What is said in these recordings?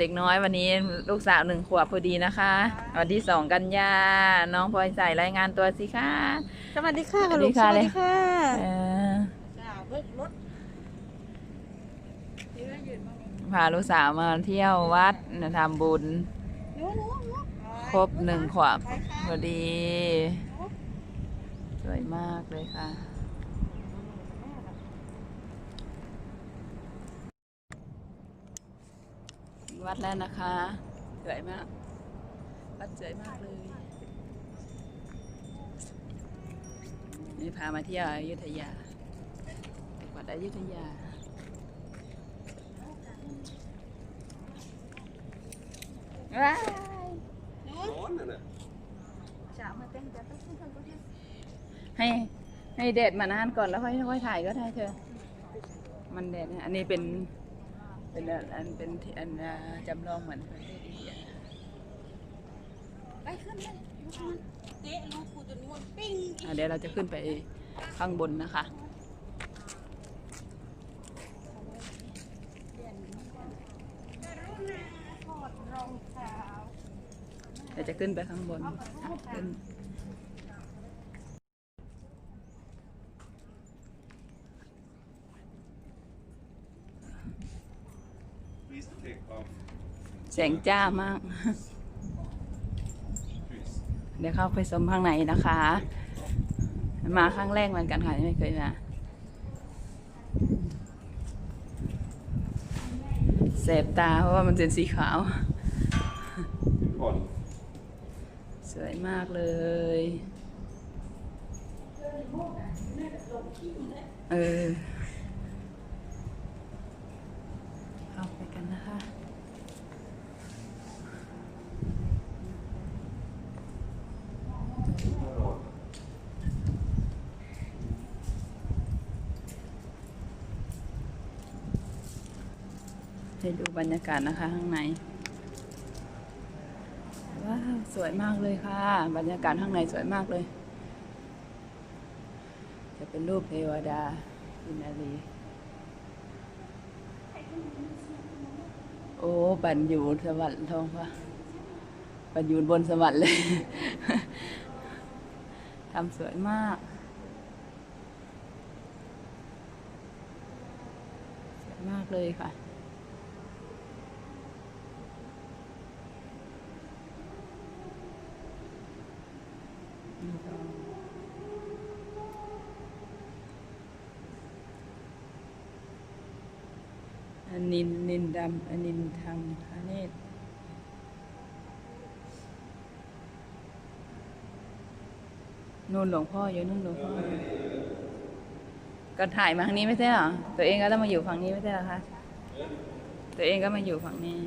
เด็กน้อยวันนี้ลูกสาวหนึ่งขวบพอดีนะคะ วันที่สองกันยาน้องพลอยใส่รายงานตัวสิคะสวัสดีค่ะสวัสดีลูกค่ะสวัสดีค่ะเออจ้าเบิกรถพาลูกสาวมาเที่ยววัดทำบุญหนูหนูหนูครบหนึ่งขวบไปค่ะพอดี สวยมากเลยค่ะ ถึง วัดแล้วนะคะ สวยมาก วัดสวยมากเลย นี่พามาเที่ยวอยุธยาจังหวัดอยุธยา ว้ายร้อนน่ะนะจะมาเต้นจะต้องขึ้นทางก็ได้ให้ให้เด็ดมานานก่อนแล้วค่อยค่อยถ่ายก็ได้เธอ มันเด็ดนะอันนี้เป็น เป็นอันเป็นอันจำลองเหมือนประเทศอินเดียไปขึ้นเลยลูกมันเตะลูกกูจนนวลปิ้งอะเดี๋ยวเราจะขึ้นไปข้างบนนะคะเดี๋ยวจะขึ้นไปข้างบนขึ้น แสงจ้ามาก เดี๋ยวเข้าไปชมข้างในนะคะ มาครั้งแรกเหมือนกันค่ะไม่เคยมาแสบตาเพราะว่ามันเป็นสีขาวก่อนสวยมากเลย เออ เข้าไปกันนะคะ ให้ดูบรรยากาศนะคะข้างใน ว้าว สวยมากเลยค่ะ บรรยากาศข้างในสวยมากเลย จะเป็นรูปเทวดาอินารีโอ้บันอยู่สวรรค์ทองฟ้าบันอยู่บนสวรรค์เลย ทำสวยมาก สวยมากเลยค่ะอันนินนินดำอันนินทำพระเนตร นู่นหลวงพ่ออยู่นู่นหลวงพ่อก็ถ่ายมาทางนี้ไม่ใช่หรอตัวเองก็ต้องมาอยู่ฝั่งนี้ไม่ใช่หรอคะตัวเองก็มาอยู่ฝั่งนี้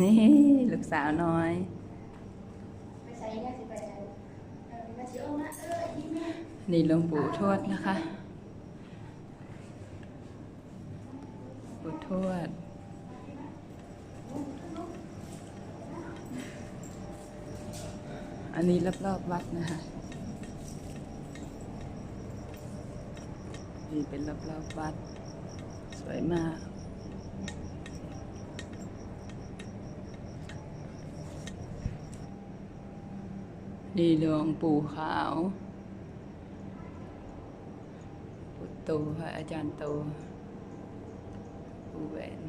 นี่ลูกสาวน้อยไปใส่เนี่ยสิไปใส่เออมาสิเอามาเออยิ้มแม่นี่หลวงปู่ทวดนะคะ ปู่ทวด อันนี้รอบๆวัดนะคะ นี่เป็นรอบๆวัด สวยมาก นี่หลวงปู่ขาวปู่โตอาจารย์โตปู่แหวน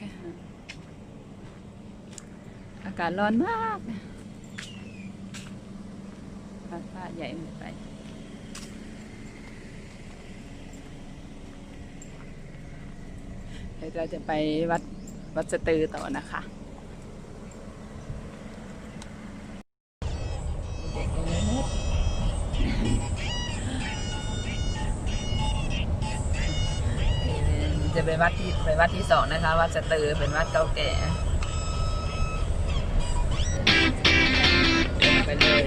ค่ะ อากาศร้อนมากฟ้าฟ้าใหญ่ไปเดี๋ยวเราจะไปวัดวัดสตือต่อนะคะจะไปวัดที่ไปวัดที่สองนะคะ วัดสตือเป็นวัดเก่าแก่ ไปเลย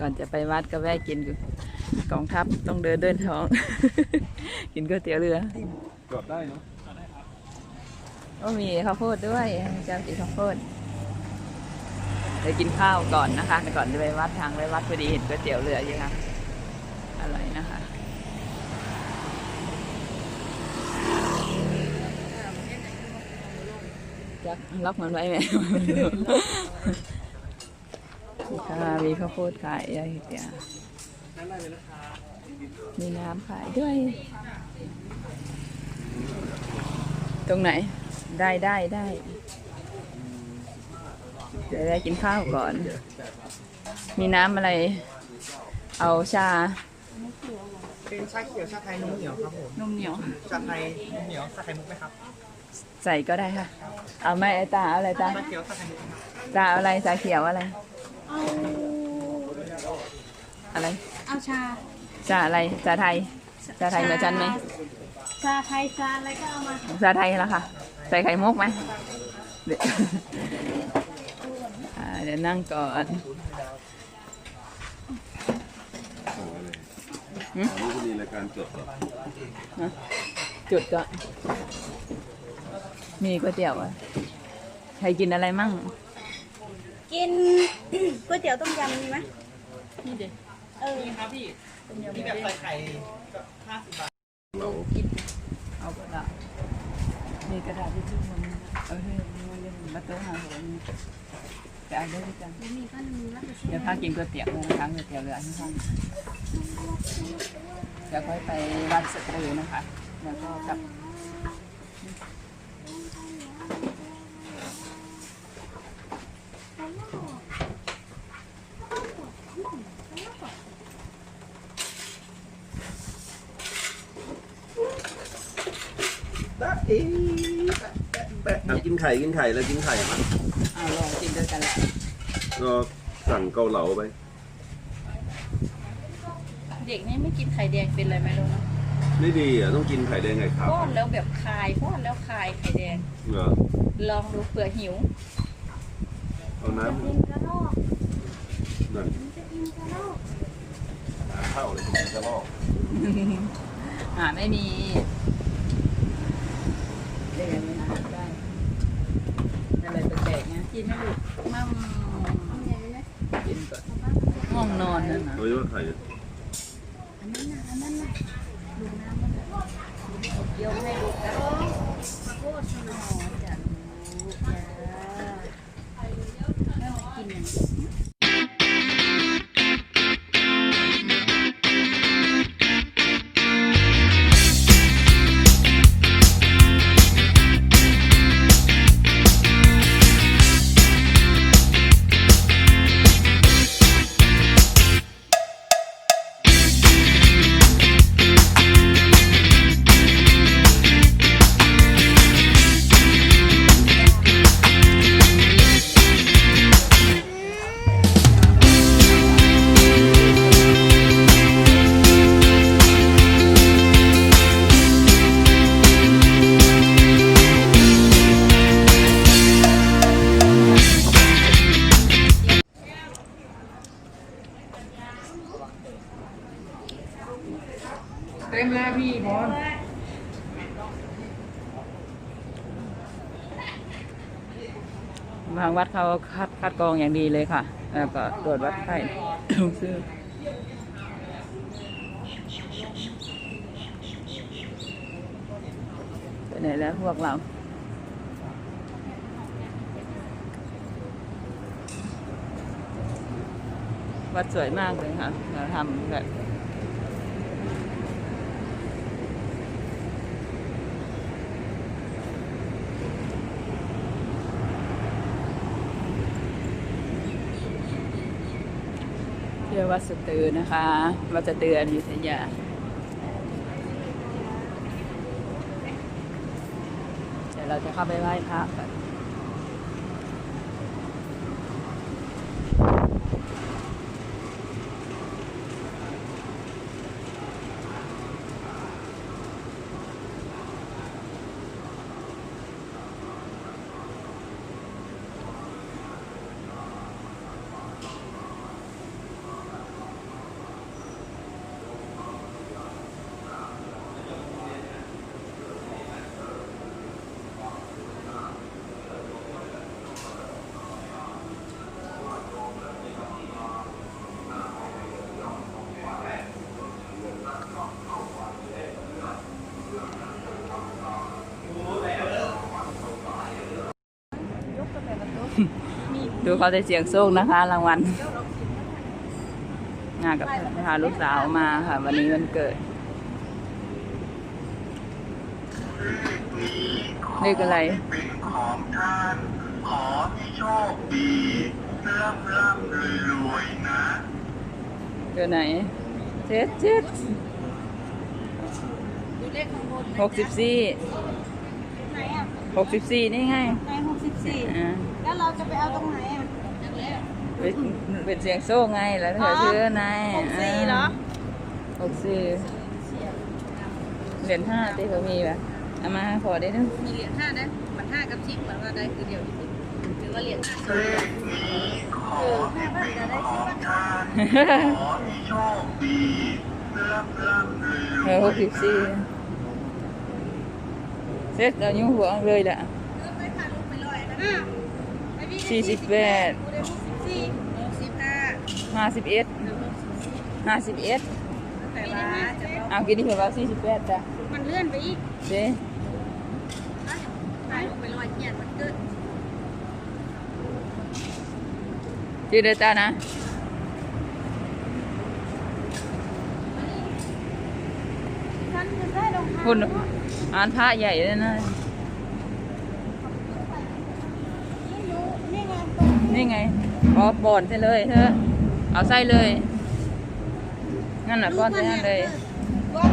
ก่อนจะไปวัดก็แวะกินกองทัพต้องเดินเดินท้อง กินก๋วยเตี๋ยวเรือจอดได้เนาะก็มีข้าวโพดด้วยเจ้ากินข้าวโพดเดี๋ยวกินข้าวก่อนนะคะ ก่อนจะไปวัดทางไปวัดพอดีเห็นก๋วยเตี๋ยวเรืออยู่ค่ะ อะไรนะคะจักล็อกมันไว้ไหมค่ะมีข้าวโพดขายอะไรเดียมีน้ำขายด้วย ตรงไหน ได้ได้ได้เดี๋ยวได้กินข้าวก่อน มีน้ำอะไร เอาชา เป็นชาเขียวชาไทยนมเหนียวครับผมนมเหนียว ชาไทยนมเหนียวชาไข่มุกไหมครับใส่ก็ได้ค่ะ เอาไหม่ไอ้ตาเอาอะไรตาชาเขียวชาไข่มุกครับตาเอาอะไรชาเขียวอะไร เอาอะไรเอาชาชาอะไรชาไทยชาไทยเหมือนฉันไหมชาไทยชาอะไรก็เอามาชาไทยแล้วค่ะ ใส่ไข่มุกไหมเดี๋ยวอ่าเดี๋ยวนั่งก่อน สั่งอะไร หืม นี่ก็มีรายการจดเหรอนะจุดก็ มีก๋วยเตี๋ยวอะใครกินอะไรมั่ง กิน ก๋วยเตี๋ยวต้มยำมีไหมนี่เด็กเออนี่ครับพี่นี่แบบใส่ไข่ก็ห้าสิบบาทเราเอากระดาษมีกระดาษที่ชื่อมันเอาให้มันเรียนมาเติมหาหัวนี่จะ เอาได้ด้วยกันมีก็มีแล้วจะช่วยเดี๋ยวพากินก๋วยเตี๋ยวเลยนะคะก๋วยเตี๋ยวเรือที่ห้องเดี๋ยวค่อยไปวัดสตรีนะคะ แล้วก็กลับเอากินไข่กินไข่แล้วกินไข่มาเอาลอง กินด้วยกันแหละก็สั่งเกาเหลาไป เด็กนี่ไม่กินไข่แดงเป็นไรไหมลูกนะไม่ดีอะต้องกินไข่แดงไข่ขาวป้อนแล้วแบบคายป้อนแล้วคายไข่แดง เหรอลองดูเผื่อหิวเอาน้ำนั่นหาข้าวเลยกินกระรอกหาไม่มีเรียกอะไรนะได้อะไรแปลกๆนะกินไหมลูกมั่มกินก่อน ห้องนอนนั่นนะโดยเฉพาะไข่อะอันนั้นน่ะอันนั้นน่ะดูน้ำมันน่ะเดี๋ยวให้ เขาคัดคัดกรองอย่างดีเลยค่ะ แล้วก็ตรวจวัดไข้ลงชื่อไปไหนแล้วพวกเราวัดสวยมากเลยค่ะ เราทำแบบ วัดสตือนะคะ วัดสตืออยุธยาเดี๋ยวเราจะเข้าไปไหว้พระกัน ดูเขาได้เสียงโชคนะคะ รางวัลงานกับพาลูกสาวมาค่ะ วันนี้วันเกิดเลขอะไรของท่านขอให้โชคดีร่ำร่ำรวยรวยนะเจอไหนเจ็ดเจ็ดดูเลขข้างบนหกสิบสี่ไหนอะหกสิบสี่นี่ไงไหนหกสิบสี่อ่า แล้วเราจะไปเอาตรงไหนอะจังเลยเป็นเป็นเสียงโซ่ไงแล้วเธอชื่อไงหกสี่เหรอหกสี่เหรียญห้าที่เขามีแบบเอามาขอได้นึงมีเหรียญห้านะมันห้ากับชิปมันว่าได้คือเดียวจริงๆหรือว่าเหรียญห้าสองเลเหรียญขนี้ขเอออห้าบาทจะได้ชิปของท่านขอให้โชคดีร่ำร่ำรวยรเอวอยหกสิบสี่เสร็จเรายุ่งหัวเลยแหละ สี่สิบแปดกูได้หกสิบสี่หกสิบห้าห้าสิบเอ็ดหรือหกสิบสี่ห้าสิบเอ็ดแต่ว่าจะเอาเอากินที่เห็นว่าสี่สิบแปดจ้ะมันเลื่อนไปอีกเจ๊ถ่ายรูปไปลอยเนี่ยมันเกิดชื่อเดต้านะฉันจะได้รองเท้าคุณอ่านพระใหญ่เลยนะ นี่รู้นี่ไงตรง นี่ไงอ๋อปอนใส่เลยเธอเอาใส่เลยงั้นน่ะก้อนใส่นั่นเลยว่า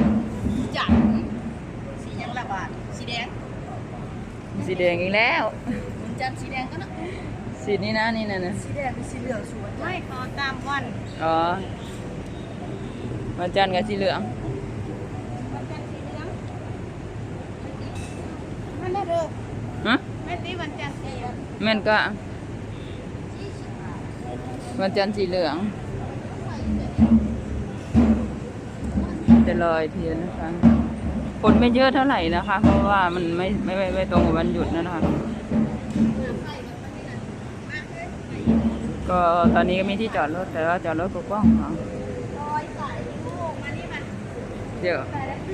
จัดสียังละบาทสีแดงสีแดงอีกแล้วมันจันสีแดงก็นะสีนี้นะนี่นะนะสีแดงเป็นสีเหลืองสวยไม่ขอตามวันอ๋อวันจันทร์กับสีเหลืองวันจันทร์สีเหลืองมันได้เด้อฮะไม่ตีวันจันทร์สีเหลืองแม่นก็ วันจันทร์สีเหลืองจะลอยเทียนนะคะ คนไม่เยอะเท่าไหร่นะคะ เพราะว่ามันไม่ไม่ไม่ไม่ตรงกับวันหยุดนะคะ ก็ตอนนี้ก็มีที่จอดรถแต่ว่าจอดรถกว้างค่ะลอยใส่ลูกมานี่มันเดี๋ยวกิ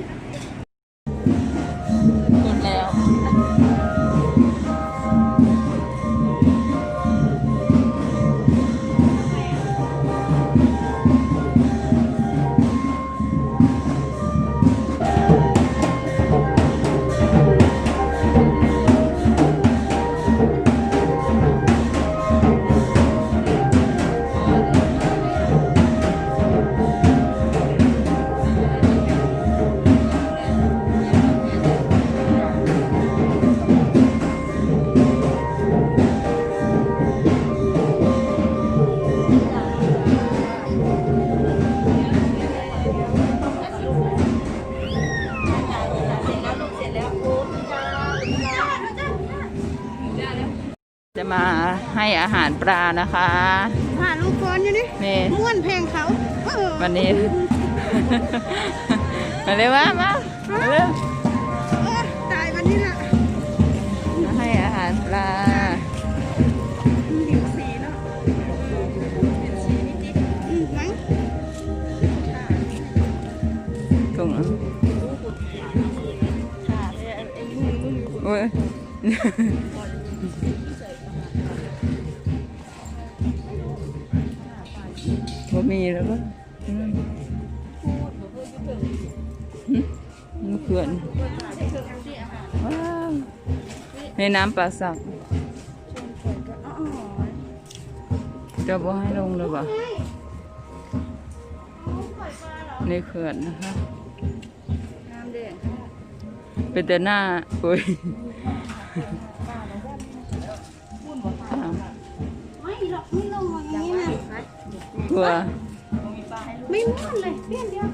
จะมาให้อาหารปลานะคะหาลูกก้อนอยู่นี่นี่ม้วนเพลงเขาเออวันนี้ มาเลยว่ามามาเร็วเออตายวันนี้ละมาให้อาหารปลาผิวสีเนาะเป็นสีนิดๆอืมมั้งถุงค่ะไอ้ยุ่งยุ่งโอ้ย บ่มีแล้วก็อืมหึมันเขื่อนว้าวในน้ำปลาสักจะบ่ให้ลงเลยบ่เในเขื่อนนะคะน้ำแดงเป็นแต่หน้าอุ้ย ว ไม่ม่วนเลยเปลี่ยนเดียว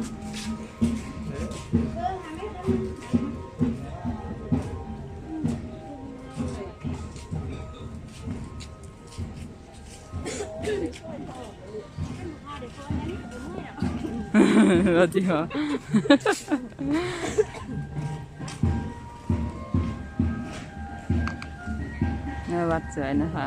เราจริงเหรอหน้าวัดสวยนะคะ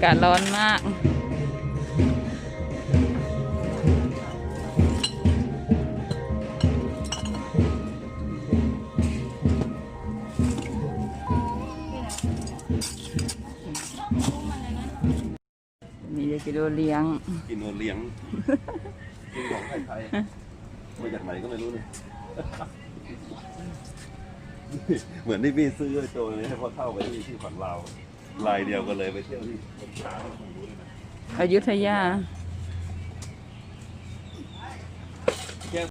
ากาศร้อนร้อนล่ะกากาศร้อนมาก มีเด็กกิโลเลี้ยง กินโอเลี้ยง กินของไทยๆมาจากไหนก็ไม่รู้เนี่ย เหมือนที่พี่ซื้อโจยให้พ่อเข้าไปที่ที่ฝันลาว ลายเดียวกันเลยไปเที่ยวที่คนช้างไม่รู้เลยนะอยุธยา